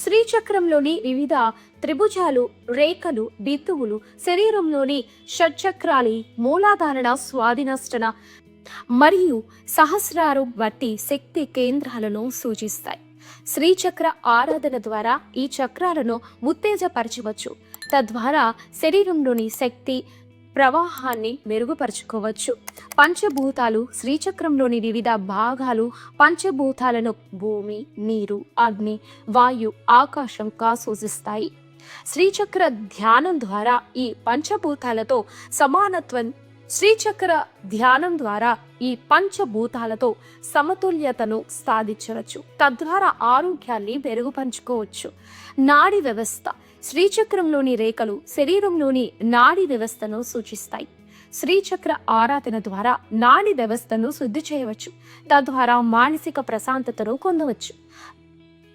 శ్రీచక్రంలోని వివిధ త్రిభుజాలు రేఖలు బిందువులు శరీరంలోని షట్చక్రాలి మూలాధారణ స్వాధినష్టన మరియు సహస్రారు వంటి శక్తి కేంద్రాలను సూచిస్తాయి. శ్రీచక్ర ఆరాధన ద్వారా ఈ చక్రాలను ఉత్తేజపరచవచ్చు. తద్వారా శరీరంలోని శక్తి ప్రవాహాన్ని మెరుగుపరుచుకోవచ్చు. పంచభూతాలు శ్రీచక్రంలోని వివిధ భాగాలు పంచభూతాలను భూమి నీరు అగ్ని వాయు ఆకాశం సూచిస్తాయి శ్రీచక్ర ధ్యానం ద్వారా ఈ పంచభూతాలతో సమానత్వం శ్రీచక్ర ధ్యానం ద్వారా ఈ పంచభూతాలతో సమతుల్యతను సాధించవచ్చు. తద్వారా ఆరోగ్యాన్ని మెరుగుపరుచుకోవచ్చు. నాడి వ్యవస్థ శ్రీచక్రంలోని రేఖలు శరీరంలోని నాడి వ్యవస్థను సూచిస్తాయి. శ్రీచక్ర ఆరాధన ద్వారా నాడి వ్యవస్థను శుద్ధి చేయవచ్చు. తద్వారా మానసిక ప్రశాంతతను పొందవచ్చు.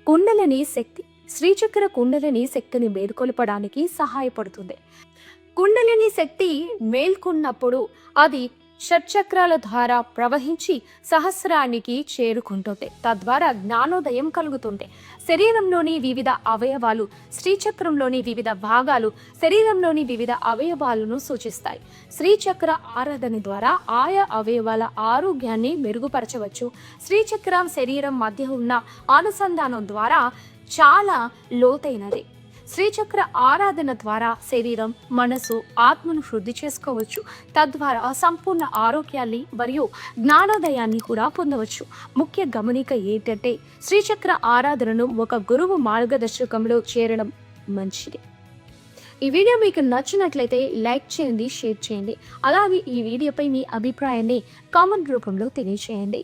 కుండలని శక్తి శ్రీచక్ర కుండలని శక్తిని మేల్కొల్పడానికి సహాయపడుతుంది. కుండలిని శక్తి మేల్కొన్నప్పుడు అది షట్చక్రాల ద్వారా ప్రవహించి సహస్రానికి చేరుకుంటుంది. తద్వారా జ్ఞానోదయం కలుగుతుంది శరీరంలోని వివిధ అవయవాలు శ్రీచక్రంలోని వివిధ భాగాలు శరీరంలోని వివిధ అవయవాలను సూచిస్తాయి. శ్రీచక్ర ఆరాధన ద్వారా ఆయా అవయవాల ఆరోగ్యాన్ని మెరుగుపరచవచ్చు. శ్రీచక్రం శరీరం మధ్య ఉన్న అనుసంధానం ద్వారా చాలా లోతైనది. శ్రీచక్ర ఆరాధన ద్వారా శరీరం మనసు ఆత్మను శుద్ధి చేసుకోవచ్చు. తద్వారా సంపూర్ణ ఆరోగ్యాన్ని మరియు జ్ఞానోదయాన్ని కూడా పొందవచ్చు. ముఖ్య గమనిక ఏంటంటే శ్రీచక్ర ఆరాధనను ఒక గురువు మార్గదర్శకంలో చేరడం మంచిది. ఈ వీడియో మీకు నచ్చినట్లయితే లైక్ చేయండి షేర్ చేయండి. అలాగే ఈ వీడియోపై మీ అభిప్రాయాన్ని కామెంట్ రూపంలో తెలియజేయండి